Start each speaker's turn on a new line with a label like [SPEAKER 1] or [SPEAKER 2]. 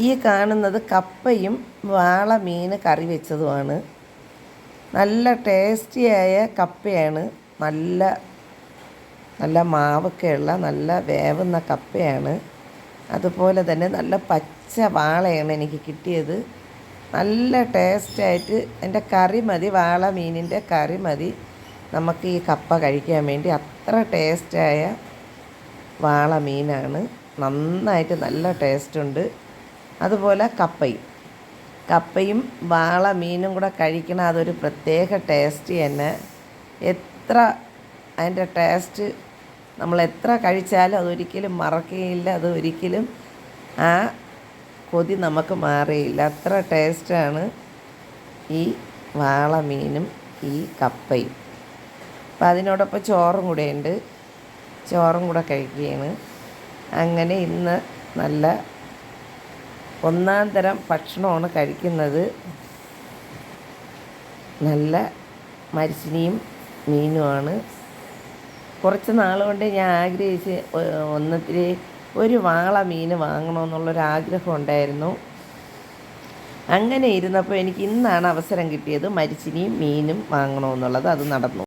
[SPEAKER 1] ഈ കാണുന്നത് കപ്പയും വാള മീൻ കറി വെച്ചതുമാണ്. നല്ല ടേസ്റ്റിയായ കപ്പയാണ്. നല്ല നല്ല മാവൊക്കെയുള്ള നല്ല വേവുന്ന കപ്പയാണ്. അതുപോലെ തന്നെ നല്ല പച്ച വാളയാണ് എനിക്ക് കിട്ടിയത്. നല്ല ടേസ്റ്റായിട്ട് എന്റെ കറി മതി വാള മീനിന്റെ കറി മതി. നമുക്ക് ഈ കപ്പ കഴിക്കാൻ വേണ്ടി അത്ര ടേസ്റ്റായ വാള മീനാണ് നന്നായിട്ട് നല്ല ടേസ്റ്റുണ്ട്. അതുപോലെ കപ്പയും. കപ്പയും വാള മീനും കൂടെ കഴിക്കണ അതൊരു പ്രത്യേക ടേസ്റ്റ് തന്നെ. എത്ര അതിന്റെ ടേസ്റ്റ് നമ്മൾ എത്ര കഴിച്ചാലും അതൊരിക്കലും മറക്കുകയില്ല. അതൊരിക്കലും ആ കൊതി നമുക്ക് മാറിയില്ല അത്ര ടേസ്റ്റാണ് ഈ വാള മീനും ഈ കപ്പയും. അപ്പം അതിനോടൊപ്പം ചോറും കൂടെ ഉണ്ട്. ചോറും കൂടെ കഴിക്കുകയാണ്. അങ്ങനെ ഇന്ന് നല്ല ഒന്നാം തരം ഭക്ഷണമാണ് കഴിക്കുന്നത്. നല്ല മരിച്ചിനിയും മീനുമാണ്. കുറച്ച് നാൾ കൊണ്ട് ഞാൻ ആഗ്രഹിച്ച് ഒന്നത്തിൽ ഒരു വാള മീൻ വാങ്ങണമെന്നുള്ളൊരാഗ്രഹം ഉണ്ടായിരുന്നു. അങ്ങനെ ഇരുന്നപ്പോൾ എനിക്ക് ഇന്നാണ് അവസരം കിട്ടിയത് മരിച്ചിനിയും മീനും വാങ്ങണമെന്നുള്ളത്. അത് നടന്നു.